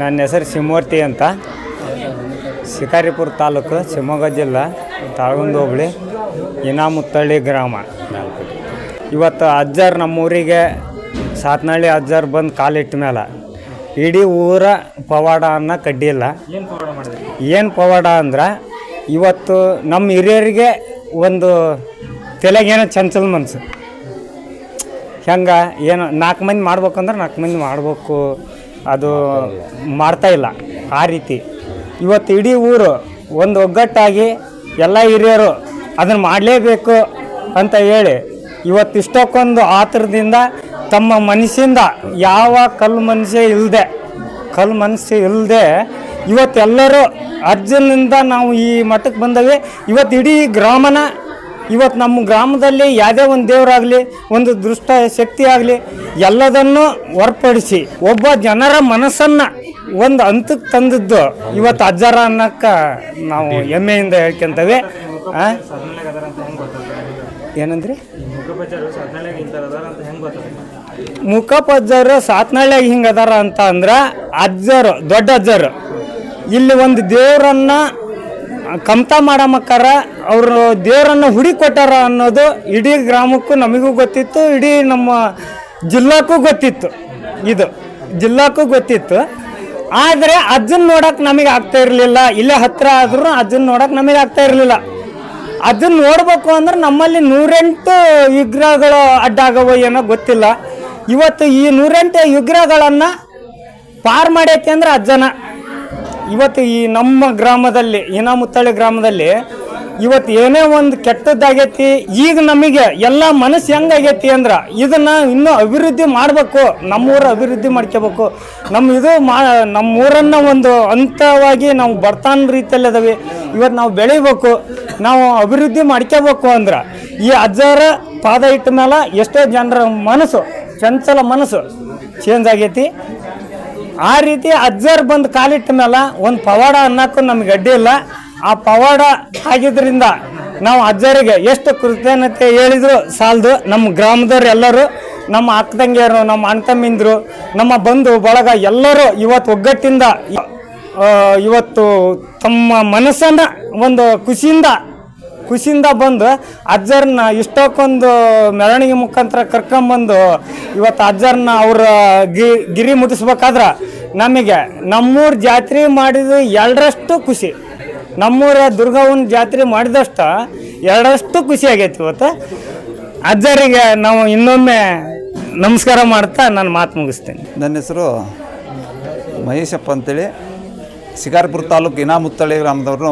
ನನ್ನ ಹೆಸರು ಶಿವಮೂರ್ತಿ ಅಂತ. ಶಿಕಾರಿಪುರ ತಾಲೂಕು ಶಿವಮೊಗ್ಗ ಜಿಲ್ಲಾ, ತಾಳಗುಂದ ಹೋಬಳಿ, ಇನಾಮುತ್ತಳ್ಳಿ ಗ್ರಾಮ. ಇವತ್ತು ಅಜ್ಜಾರ್ ನಮ್ಮೂರಿಗೆ ಸಾತ್ನಹಳ್ಳಿ ಅಜ್ಜಾರ್ ಬಂದು ಕಾಲಿಟ್ಟ ಮೇಲೆ ಇಡೀ ಊರ ಪವಾಡ ಅನ್ನ ಕಡ್ಡಿಲ್ಲ ಏನು ಪವಾಡ ಅಂದ್ರೆ, ಇವತ್ತು ನಮ್ಮ ಹಿರಿಯರಿಗೆ ಒಂದು ತಲೆಗೇನೋ ಚಂಚಲ ಮನಸ್ಸು ಹೆಂಗೆ, ಏನು ನಾಲ್ಕು ಮಂದಿ ಮಾಡ್ಬೇಕಂದ್ರೆ ನಾಲ್ಕು ಮಂದಿ ಮಾಡ್ಬೇಕು. ಅದು ಮಾಡ್ತಾ ಇಲ್ಲ. ಆ ರೀತಿ. ಇವತ್ತು ಇಡೀ ಊರು ಒಂದು ಒಗ್ಗಟ್ಟಾಗಿ ಎಲ್ಲ ಹಿರಿಯರು ಅದನ್ನು ಮಾಡಲೇಬೇಕು ಅಂತ ಹೇಳಿ ಇವತ್ತು ಇಷ್ಟಕ್ಕೊಂದು ಆತರದಿಂದ ತಮ್ಮ ಮನಸ್ಸಿಂದ ಯಾವ ಕಲ್ಲು ಮನಸ್ಸೇ ಇಲ್ಲದೆ ಕಲ್ಲು ಮನಸ್ಸು ಇಲ್ಲದೆ ಇವತ್ತೆಲ್ಲರೂ ಅರ್ಜುನಿಂದ ನಾವು ಈ ಮಠಕ್ಕೆ ಬಂದವೆ. ಇವತ್ತು ಇಡೀ ಗ್ರಾಮನ ಇವತ್ತು ನಮ್ಮ ಗ್ರಾಮದಲ್ಲಿ ಯಾವುದೇ ಒಂದು ದೇವರಾಗಲಿ, ಒಂದು ದುಷ್ಟ ಶಕ್ತಿ ಆಗಲಿ, ಎಲ್ಲದನ್ನು ಹೊರಪಡಿಸಿ ಒಬ್ಬ ಜನರ ಮನಸ್ಸನ್ನು ಒಂದು ಹಂತಕ್ಕೆ ತಂದಿದ್ದು ಇವತ್ತು ಅಜ್ಜರ ಅನ್ನಕ್ಕೆ ನಾವು ಹೆಮ್ಮೆಯಿಂದ ಹೇಳ್ಕೊಂತೇವೆ. ಏನಂದ್ರಿ? ಮುಖಪಜ್ಜರು ಸಾತ್ನಳ್ಳಿಯಾಗ ಹಿಂಗೆ ಅದಾರ ಅಂತ ಅಂದ್ರೆ ಅಜ್ಜರು, ದೊಡ್ಡ ಅಜ್ಜರು. ಇಲ್ಲಿ ಒಂದು ದೇವರನ್ನ ಕಮ್ತ ಮಾಡಮ್ಮಕ್ಕಾರ ಅವರು ದೇವರನ್ನು ಹುಡಿ ಕೊಟ್ಟಾರ ಅನ್ನೋದು ಇಡೀ ಗ್ರಾಮಕ್ಕೂ ನಮಗೂ ಗೊತ್ತಿತ್ತು, ಇಡೀ ನಮ್ಮ ಜಿಲ್ಲಾಕ್ಕೂ ಗೊತ್ತಿತ್ತು. ಇದು ಜಿಲ್ಲಾಕ್ಕೂ ಗೊತ್ತಿತ್ತು. ಆದರೆ ಅಜ್ಜನ್ ನೋಡೋಕೆ ನಮಗೆ ಆಗ್ತಾ ಇರಲಿಲ್ಲ. ಇಲ್ಲೇ ಹತ್ರ ಆದರೂ ಅಜ್ಜನ್ ನೋಡಕ್ಕೆ ನಮಗೆ ಆಗ್ತಾ ಇರಲಿಲ್ಲ. ಅದನ್ನ ನೋಡ್ಬೇಕು ಅಂದ್ರೆ ನಮ್ಮಲ್ಲಿ ನೂರೆಂಟು ವಿಗ್ರಹಗಳು ಅಡ್ಡಾಗವ ಏನೋ ಗೊತ್ತಿಲ್ಲ. ಇವತ್ತು ಈ ನೂರೆಂಟು ವಿಗ್ರಹಗಳನ್ನು ಪಾರ್ ಮಾಡೈತೆ ಅಂದ್ರೆ ಅಜ್ಜನ ಇವತ್ತು ಈ ನಮ್ಮ ಗ್ರಾಮದಲ್ಲಿ ಇನಾಮುತ್ತಳ್ಳಿ ಗ್ರಾಮದಲ್ಲಿ ಇವತ್ತು ಏನೇ ಒಂದು ಕೆಟ್ಟದ್ದಾಗೈತಿ, ಈಗ ನಮಗೆ ಎಲ್ಲ ಮನಸ್ಸು ಹೆಂಗಾಗೈತಿ ಅಂದ್ರೆ ಇದನ್ನ ಇನ್ನೂ ಅಭಿವೃದ್ಧಿ ಮಾಡಬೇಕು, ನಮ್ಮೂರ ಅಭಿವೃದ್ಧಿ ಮಾಡ್ಕೋಬೇಕು. ನಮ್ಮ ಇದು ಮಾ, ನಮ್ಮೂರನ್ನು ಒಂದು ಹಂತವಾಗಿ ನಾವು ಬರ್ತಾನ ರೀತಿಯಲ್ಲಿ ಅದಾವೆ. ಇವತ್ತು ನಾವು ಬೆಳಿಬೇಕು, ನಾವು ಅಭಿವೃದ್ಧಿ ಮಾಡ್ಕೋಬೇಕು ಅಂದ್ರೆ ಈ ಅಜ್ಜರ ಪಾದ ಇಟ್ಟ ಮೇಲೆ ಎಷ್ಟೋ ಜನರ ಮನಸ್ಸು, ಚಂಚಲ ಮನಸ್ಸು ಚೇಂಜ್ ಆಗೈತಿ. ಆ ರೀತಿ ಅಜ್ಜರ್ ಬಂದು ಕಾಲಿಟ್ಟ ಮೇಲೆ ಒಂದು ಪವಾಡ ಅನ್ನಕ್ಕೂ ನಮ್ಗೆ ಅಡ್ಡಿ ಇಲ್ಲ. ಆ ಪವಾಡ ಆಗಿದ್ರಿಂದ ನಾವು ಅಜ್ಜರಿಗೆ ಎಷ್ಟು ಕೃತಜ್ಞತೆ ಹೇಳಿದ್ರು ಸಾಲದು. ನಮ್ಮ ಗ್ರಾಮದವ್ರು ಎಲ್ಲರೂ, ನಮ್ಮ ಅಕ್ಕ ತಂಗಿಯರು, ನಮ್ಮ ಅಣ್ಣ ತಮ್ಮಿಂದರು, ನಮ್ಮ ಬಂಧು ಬಳಗ ಎಲ್ಲರೂ ಇವತ್ತು ಒಗ್ಗಟ್ಟಿಂದ ಇವತ್ತು ತಮ್ಮ ಮನಸ್ಸನ್ನು ಒಂದು ಖುಷಿಯಿಂದ ಖುಷಿಯಿಂದ ಬಂದು ಅಜ್ಜರನ್ನ ಇಷ್ಟಕ್ಕೊಂದು ಮೆರವಣಿಗೆ ಮುಖಾಂತರ ಕರ್ಕೊಂಬಂದು ಇವತ್ತು ಅಜ್ಜರನ್ನ ಅವ್ರ ಗಿರಿ ಮುಟ್ಟಿಸ್ಬೇಕಾದ್ರೆ ನಮಗೆ ನಮ್ಮೂರು ಜಾತ್ರೆ ಮಾಡಿದ ಎರಡರಷ್ಟು ಖುಷಿ. ನಮ್ಮೂರ ದುರ್ಗವ್ವನ ಜಾತ್ರೆ ಮಾಡಿದಷ್ಟು ಎರಡರಷ್ಟು ಖುಷಿ ಆಗೈತಿ ಇವತ್ತು. ಅಜ್ಜರಿಗೆ ನಾವು ಇನ್ನೊಮ್ಮೆ ನಮಸ್ಕಾರ ಮಾಡ್ತಾ ನಾನು ಮಾತು ಮುಗಿಸ್ತೀನಿ. ನನ್ನ ಹೆಸರು ಮಹೇಶಪ್ಪ ಅಂತೇಳಿ. ಶಿಕಾರ್ಪುರ ತಾಲೂಕು ಇನಾಮುತ್ತಳ್ಳಿ ಗ್ರಾಮದವ್ರು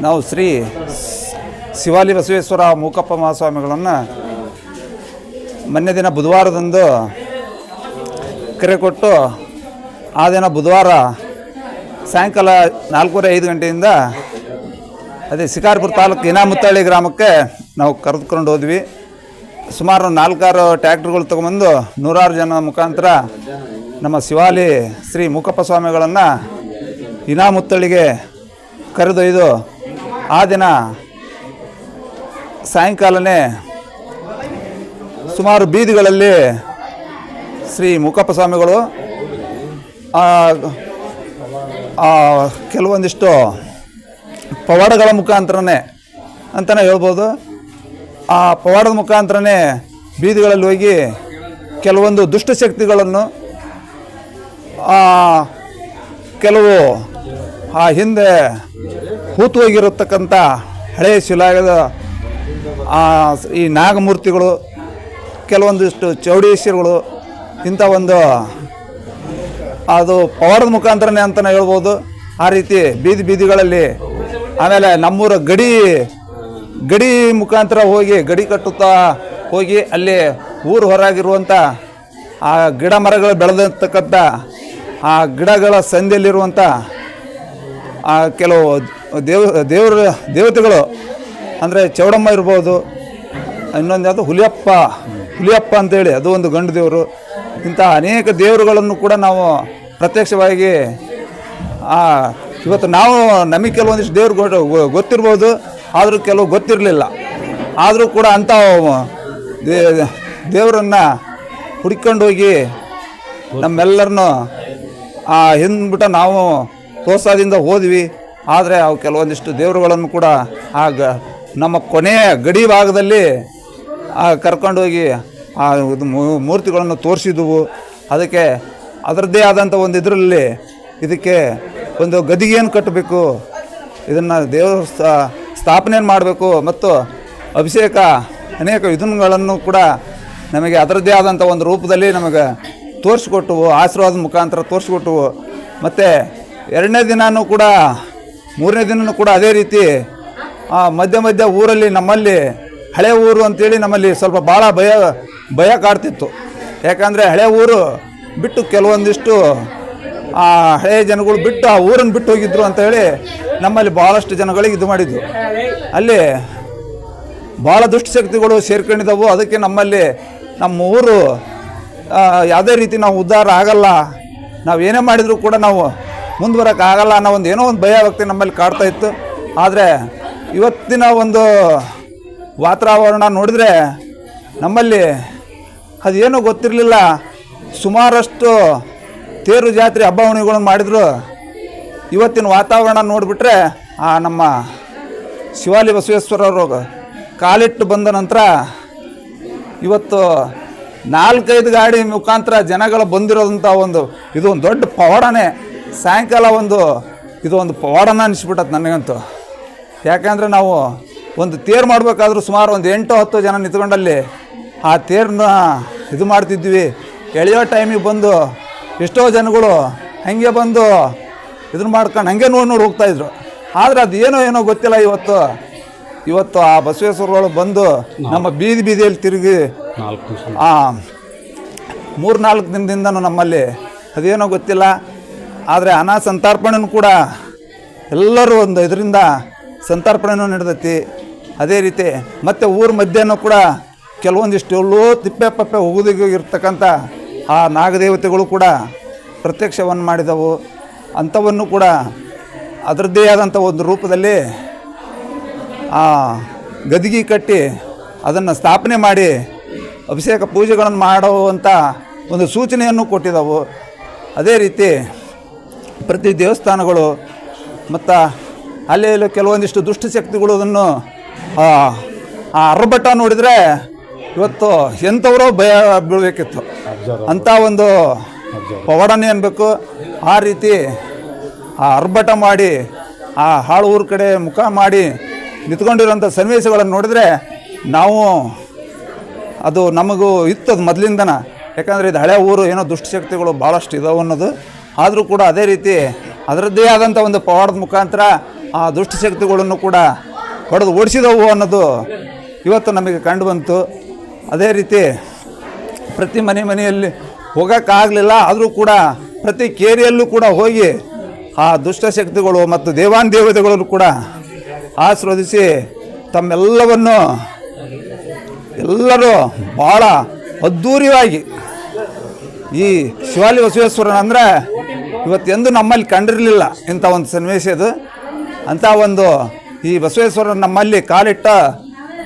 ನಾವು ಶ್ರೀ ಶಿವಾಲಿ ಬಸವೇಶ್ವರ ಮೂಕಪ್ಪ ಮಹಾಸ್ವಾಮಿಗಳನ್ನು ಮೊನ್ನೆ ದಿನ ಬುಧವಾರದಂದು ಕರೆ ಕೊಟ್ಟು ಆ ದಿನ ಬುಧವಾರ ಸಾಯಂಕಾಲ ನಾಲ್ಕೂವರೆ ಐದು ಗಂಟೆಯಿಂದ ಅದೇ ಶಿಕಾರ್ಪುರ ತಾಲೂಕು ಇನಾಮುತ್ತಳ್ಳಿ ಗ್ರಾಮಕ್ಕೆ ನಾವು ಕರೆದುಕೊಂಡು ಹೋದ್ವಿ. ಸುಮಾರು ನಾಲ್ಕಾರು ಟ್ಯಾಕ್ಟ್ರುಗಳು ತೊಗೊಂಬಂದು ನೂರಾರು ಜನ ಮುಖಾಂತರ ನಮ್ಮ ಶಿವಾಲಿ ಶ್ರೀ ಮೂಕಪ್ಪ ಸ್ವಾಮಿಗಳನ್ನು ಇನಾಮುತ್ತಳ್ಳಿಗೆ ಕರೆದೊಯ್ದು ಆ ದಿನ ಸಾಯಂಕಾಲನೇ ಸುಮಾರು ಬೀದಿಗಳಲ್ಲಿ ಶ್ರೀ ಮುಖಪ್ಪ ಸ್ವಾಮಿಗಳು ಕೆಲವೊಂದಿಷ್ಟು ಪವಾಡಗಳ ಮುಖಾಂತರನೇ ಅಂತಲೇ ಹೇಳ್ಬೋದು. ಆ ಪವಾಡದ ಮುಖಾಂತರನೇ ಬೀದಿಗಳಲ್ಲಿ ಹೋಗಿ ಕೆಲವೊಂದು ದುಷ್ಟಶಕ್ತಿಗಳನ್ನು ಕೆಲವು ಆ ಹಿಂದೆ ಹೂತು ಹೋಗಿರತಕ್ಕಂಥ ಹಳೆಯ ಆ, ಈ ನಾಗಮೂರ್ತಿಗಳು ಕೆಲವೊಂದಿಷ್ಟು ಚೌಡೇಶ್ವರಗಳು ಇಂಥ ಒಂದು ಅದು ಪವಾಡದ ಮುಖಾಂತರನೇ ಅಂತಲೇ ಹೇಳ್ಬೋದು. ಆ ರೀತಿ ಬೀದಿ ಬೀದಿಗಳಲ್ಲಿ ಆಮೇಲೆ ನಮ್ಮೂರ ಗಡಿ ಗಡಿ ಮುಖಾಂತರ ಹೋಗಿ ಗಡಿ ಕಟ್ಟುತ್ತಾ ಹೋಗಿ ಅಲ್ಲಿ ಊರು ಹೊರಗಿರುವಂಥ ಆ ಗಿಡ ಮರಗಳು ಬೆಳೆದಿರ್ತಕ್ಕಂಥ ಆ ಗಿಡಗಳ ಸಂಧಿಯಲ್ಲಿರುವಂಥ ಕೆಲವು ದೇವ, ದೇವ್ರ, ದೇವತೆಗಳು. ಅಂದರೆ ಚೌಡಮ್ಮ ಇರ್ಬೋದು, ಇನ್ನೊಂದು ಯಾವುದು? ಹುಲಿಯಪ್ಪ. ಹುಲಿಯಪ್ಪ ಅಂತೇಳಿ, ಅದು ಒಂದು ಗಂಡು ದೇವರು. ಇಂಥ ಅನೇಕ ದೇವರುಗಳನ್ನು ಕೂಡ ನಾವು ಪ್ರತ್ಯಕ್ಷವಾಗಿ ಇವತ್ತು ನಾವು ನಮಗೆ ಕೆಲವೊಂದಿಷ್ಟು ದೇವ್ರು ಗೊತ್ತಿರ್ಬೋದು, ಆದರೂ ಕೆಲವು ಗೊತ್ತಿರಲಿಲ್ಲ. ಆದರೂ ಕೂಡ ಅಂಥ ದೇವರನ್ನು ಹುಡ್ಕೊಂಡು ಹೋಗಿ ನಮ್ಮೆಲ್ಲರನ್ನು, ಆ, ಹಿಂದ್ಬಿಟ್ಟು ನಾವು ಪ್ರೋತ್ಸಾಹದಿಂದ ಹೋದ್ವಿ. ಆದರೆ ಅವು ಕೆಲವೊಂದಿಷ್ಟು ದೇವರುಗಳನ್ನು ಕೂಡ ಆಗ ನಮ್ಮ ಕೊನೆಯ ಗಡಿ ಭಾಗದಲ್ಲಿ ಆ ಕರ್ಕೊಂಡೋಗಿ ಆ ಇದು ಮೂರ್ತಿಗಳನ್ನು ತೋರಿಸಿದವು. ಅದಕ್ಕೆ ಅದರದ್ದೇ ಆದಂಥ ಒಂದು ಇದರಲ್ಲಿ ಇದಕ್ಕೆ ಒಂದು ಗದಿಗೆಯನ್ನು ಕಟ್ಟಬೇಕು. ಇದನ್ನು ದೇವರ ಸ್ಥಾಪನೆಯನ್ನು ಮಾಡಬೇಕು ಮತ್ತು ಅಭಿಷೇಕ ಅನೇಕ ವಿಧಾನಗಳನ್ನು ಕೂಡ ನಮಗೆ ಅದರದ್ದೇ ಆದಂಥ ಒಂದು ರೂಪದಲ್ಲಿ ನಮಗೆ ತೋರಿಸ್ಕೊಟ್ಟವು. ಆಶೀರ್ವಾದ ಮುಖಾಂತರ ತೋರಿಸ್ಕೊಟ್ಟವು. ಮತ್ತು ಎರಡನೇ ದಿನವೂ ಕೂಡ ಮೂರನೇ ದಿನವೂ ಕೂಡ ಅದೇ ರೀತಿ ಮಧ್ಯ ಮಧ್ಯ ಊರಲ್ಲಿ ನಮ್ಮಲ್ಲಿ ಹಳೆ ಊರು ಅಂತೇಳಿ ನಮ್ಮಲ್ಲಿ ಸ್ವಲ್ಪ ಭಾಳ ಭಯ ಭಯ ಕಾಡ್ತಿತ್ತು. ಯಾಕಂದರೆ ಹಳೆ ಊರು ಬಿಟ್ಟು ಕೆಲವೊಂದಿಷ್ಟು, ಆ ಹಳೆಯ ಜನಗಳು ಬಿಟ್ಟು ಆ ಊರನ್ನು ಬಿಟ್ಟು ಹೋಗಿದ್ರು ಅಂತ ಹೇಳಿ ನಮ್ಮಲ್ಲಿ ಭಾಳಷ್ಟು ಜನಗಳಿಗೆ ಇದು ಮಾಡಿದ್ರು. ಅಲ್ಲಿ ಭಾಳ ದುಷ್ಟಶಕ್ತಿಗಳು ಸೇರ್ಕೊಂಡಿದ್ದವು. ಅದಕ್ಕೆ ನಮ್ಮಲ್ಲಿ ನಮ್ಮ ಊರು ಯಾವುದೇ ರೀತಿ ನಾವು ಉದ್ಧಾರ ಆಗಲ್ಲ. ನಾವು ಏನೇ ಮಾಡಿದರೂ ಕೂಡ ನಾವು ಮುಂದುವರಕ್ಕೆ ಆಗಲ್ಲ ಅನ್ನೋ ಒಂದು ಏನೋ ಒಂದು ಭಯ ವ್ಯಕ್ತಿ ನಮ್ಮಲ್ಲಿ ಕಾಡ್ತಾ ಇತ್ತು. ಆದರೆ ಇವತ್ತಿನ ಒಂದು ವಾತಾವರಣ ನೋಡಿದ್ರೆ ನಮ್ಮಲ್ಲಿ ಅದೇನೂ ಗೊತ್ತಿರಲಿಲ್ಲ. ಸುಮಾರಷ್ಟು ತೇರು ಜಾತ್ರೆ ಹಬ್ಬ ಹುಣಿಗಳನ್ನು ಮಾಡಿದರು. ಇವತ್ತಿನ ವಾತಾವರಣ ನೋಡಿಬಿಟ್ರೆ ಆ ನಮ್ಮ ಶಿವಾಲಿ ಬಸವೇಶ್ವರವರು ಕಾಲಿಟ್ಟು ಬಂದ ನಂತರ ಇವತ್ತು ನಾಲ್ಕೈದು ಗಾಡಿ ಮುಖಾಂತರ ಜನಗಳು ಬಂದಿರೋದಂಥ ಒಂದು ಇದು ಒಂದು ದೊಡ್ಡ ಪವಾಡನೇ. ಸಾಯಂಕಾಲ ಒಂದು ಇದು ಒಂದು ಪವಾಡನ ಅನಿಸ್ಬಿಟ್ಟತ್ ನನಗಂತೂ. ಯಾಕಂದರೆ ನಾವು ಒಂದು ತೇರು ಮಾಡಬೇಕಾದ್ರೂ ಸುಮಾರು ಒಂದು ಎಂಟು ಹತ್ತು ಜನ ನಿಂತ್ಕೊಂಡಲ್ಲಿ ಆ ತೇರನ್ನ ಇದು ಮಾಡ್ತಿದ್ವಿ. ಎಳೆಯೋ ಟೈಮಿಗೆ ಬಂದು ಎಷ್ಟೋ ಜನಗಳು ಹಾಗೆ ಬಂದು ಇದನ್ನ ಮಾಡ್ಕೊಂಡು ಹಂಗೆ ನೋಡಿ ನೋಡಿ ಹೋಗ್ತಾಯಿದ್ರು ಆದರೆ ಅದು ಏನೋ ಏನೋ ಗೊತ್ತಿಲ್ಲ ಇವತ್ತು. ಇವತ್ತು ಆ ಬಸವೇಶ್ವರಗಳು ಬಂದು ನಮ್ಮ ಬೀದಿ ಬೀದಿಯಲ್ಲಿ ತಿರುಗಿ ಆ ಮೂರು ನಾಲ್ಕು ದಿನದಿಂದನೂ ನಮ್ಮಲ್ಲಿ ಅದೇನೋ ಗೊತ್ತಿಲ್ಲ. ಆದರೆ ಅನಾ ಸಂತಾರ್ಪಣೆನೂ ಕೂಡ ಎಲ್ಲರೂ ಒಂದು ಇದರಿಂದ ಸಂತಾರ್ಪಣೆನೂ ನಡೆದೈತಿ. ಅದೇ ರೀತಿ ಮತ್ತು ಊರ ಮಧ್ಯಾಹ್ನ ಕೂಡ ಕೆಲವೊಂದಿಷ್ಟು ಎಲ್ಲೋ ತಿಪ್ಪೆ ಪಪ್ಪೆ ಹೋಗೋದಿಗಿರ್ತಕ್ಕಂಥ ಆ ನಾಗದೇವತೆಗಳು ಕೂಡ ಪ್ರತ್ಯಕ್ಷವನ್ನು ಮಾಡಿದವು. ಅಂಥವನ್ನು ಕೂಡ ಅದರದ್ದೇ ಆದಂಥ ಒಂದು ರೂಪದಲ್ಲಿ ಆ ಗದಿಗೆ ಕಟ್ಟಿ ಅದನ್ನು ಸ್ಥಾಪನೆ ಮಾಡಿ ಅಭಿಷೇಕ ಪೂಜೆಗಳನ್ನು ಮಾಡುವಂಥ ಒಂದು ಸೂಚನೆಯನ್ನು ಕೊಟ್ಟಿದ್ದವು ಅದೇ ರೀತಿ ಪ್ರತಿ ದೇವಸ್ಥಾನಗಳು ಮತ್ತು ಅಲ್ಲಿ ಇಲ್ಲಿ ಕೆಲವೊಂದಿಷ್ಟು ದುಷ್ಟಶಕ್ತಿಗಳು ಅದನ್ನು ಆ ಅರ್ಭಟ ನೋಡಿದರೆ ಇವತ್ತು ಎಂಥವರೋ ಭಯ ಬೀಳಬೇಕಿತ್ತು. ಅಂಥ ಒಂದು ಪವಾಡನೆ ಅನ್ಬೇಕು. ಆ ರೀತಿ ಆ ಅರ್ಭಟ ಮಾಡಿ ಆ ಹಾಳು ಊರ ಕಡೆ ಮುಖ ಮಾಡಿ ನಿಂತ್ಕೊಂಡಿರೋಂಥ ಸನ್ನಿವೇಶಗಳನ್ನು ನೋಡಿದ್ರೆ ನಾವು ಅದು ನಮಗೂ ಇತ್ತು ಅದು ಮೊದಲಿಂದನ. ಯಾಕಂದರೆ ಇದು ಹಳೆ ಊರು ಏನೋ ದುಷ್ಟಶಕ್ತಿಗಳು ಭಾಳಷ್ಟು ಇದಾವೆ ಅನ್ನೋದು ಆದರೂ ಕೂಡ ಅದೇ ರೀತಿ ಅದರದ್ದೇ ಆದಂಥ ಒಂದು ಪವಾಡದ ಮುಖಾಂತರ ಆ ದುಷ್ಟಶಕ್ತಿಗಳನ್ನು ಕೂಡ ಹೊಡೆದು ಓಡಿಸಿದವು ಅನ್ನೋದು ಇವತ್ತು ನಮಗೆ ಕಂಡು ಬಂತು ಅದೇ ರೀತಿ ಪ್ರತಿ ಮನೆ ಮನೆಯಲ್ಲಿ ಹೋಗೋಕ್ಕಾಗಲಿಲ್ಲ, ಆದರೂ ಕೂಡ ಪ್ರತಿ ಕೇರಿಯಲ್ಲೂ ಕೂಡ ಹೋಗಿ ಆ ದುಷ್ಟಶಕ್ತಿಗಳು ಮತ್ತು ದೇವಾನ್ ದೇವತೆಗಳನ್ನು ಕೂಡ ಆಶೀರ್ವದಿಸಿ ತಮ್ಮೆಲ್ಲವನ್ನು ಎಲ್ಲರೂ ಭಾಳ ಅದ್ಧೂರಿಯಾಗಿ ಈ ಶಿವಾಲಿ ಬಸವೇಶ್ವರನ ಅಂದರೆ ಇವತ್ತೆಂದು ನಮ್ಮಲ್ಲಿ ಕಂಡಿರಲಿಲ್ಲ ಇಂಥ ಒಂದು ಸನ್ನಿವೇಶ ಇದು. ಅಂಥ ಒಂದು ಈ ಬಸವೇಶ್ವರ ನಮ್ಮಲ್ಲಿ ಕಾಲಿಟ್ಟ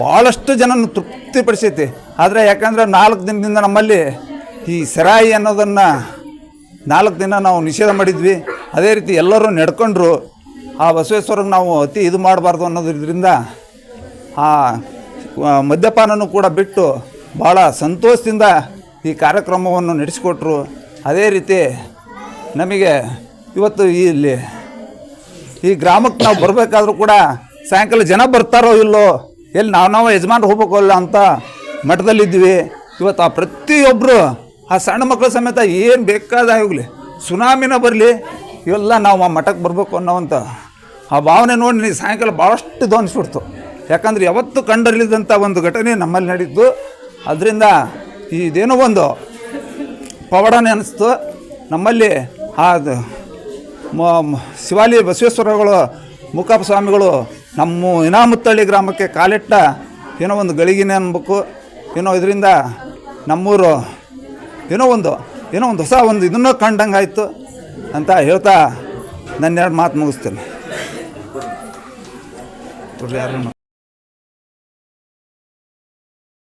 ಭಾಳಷ್ಟು ಜನನ ತೃಪ್ತಿಪಡಿಸೈತಿ. ಆದರೆ ಯಾಕಂದರೆ ನಾಲ್ಕು ದಿನದಿಂದ ನಮ್ಮಲ್ಲಿ ಈ ಸರಾಯಿ ಅನ್ನೋದನ್ನು ನಾಲ್ಕು ದಿನ ನಾವು ನಿಷೇಧ ಮಾಡಿದ್ವಿ. ಅದೇ ರೀತಿ ಎಲ್ಲರೂ ನಡ್ಕೊಂಡ್ರು. ಆ ಬಸವೇಶ್ವರಿಗೆ ನಾವು ಅತಿ ಇದು ಮಾಡಬಾರ್ದು ಅನ್ನೋದ್ರಿಂದ ಆ ಆ, ಮದ್ಯಪಾನನೂ ಕೂಡ ಬಿಟ್ಟು ಭಾಳ ಸಂತೋಷದಿಂದ ಈ ಕಾರ್ಯಕ್ರಮವನ್ನು ನಡೆಸಿಕೊಟ್ರು. ಅದೇ ರೀತಿ ನಮಗೆ ಇವತ್ತು ಇಲ್ಲಿ, ಈ ಗ್ರಾಮಕ್ಕೆ ನಾವು ಬರಬೇಕಾದ್ರೂ ಕೂಡ ಸಾಯಂಕಾಲ ಜನ ಬರ್ತಾರೋ ಇಲ್ಲೋ, ಎಲ್ಲಿ ನಾವು ನಾವು ಯಜಮಾನ್ರು ಹೋಗ್ಬೇಕಲ್ಲ ಅಂತ ಮಠದಲ್ಲಿದ್ವಿ ಇವತ್ತು ಆ ಪ್ರತಿಯೊಬ್ಬರು ಆ ಸಣ್ಣ ಮಕ್ಕಳ ಸಮೇತ ಏನು ಬೇಕಾದ ಹೋಗಲಿ, ಸುನಾಮಿನ ಬರಲಿ, ಇವೆಲ್ಲ ನಾವು ಆ ಮಠಕ್ಕೆ ಬರಬೇಕು ಅನ್ನೋವಂಥ ಆ ಭಾವನೆ ನೋಡಿ ನೀವು ಸಾಯಂಕಾಲ ಭಾಳಷ್ಟು ಧ್ವನಿಸ್ಬಿಡ್ತು ಯಾಕಂದ್ರೆ ಯಾವತ್ತೂ ಕಂಡರಿಲ್ಲದಂಥ ಒಂದು ಘಟನೆ ನಮ್ಮಲ್ಲಿ ನಡೀತು. ಅದರಿಂದ ಇದೇನೋ ಒಂದು ಪವಾಡನೇ ಅನ್ನಿಸ್ತು ನಮ್ಮಲ್ಲಿ ಆ ಶಿವಾಲಿ ಬಸವೇಶ್ವರಗಳು ಮುಖಪ್ಪ ಸ್ವಾಮಿಗಳು ನಮ್ಮ ಇನಾಮುತ್ತಳ್ಳಿ ಗ್ರಾಮಕ್ಕೆ ಕಾಲಿಟ್ಟ ಏನೋ ಒಂದು ಗಳಿಗೆನೆ ಅನ್ಬೇಕು. ಏನೋ ಇದರಿಂದ ನಮ್ಮೂರು ಏನೋ ಒಂದು ಏನೋ ಒಂದು ಹೊಸ ಒಂದು ಇದನ್ನು ಕಂಡಂಗೆ ಆಯಿತು ಅಂತ ಹೇಳ್ತಾ ನನ್ನ ಎರಡು ಮಾತು ಮುಗಿಸ್ತೇನೆ. ಯಾರು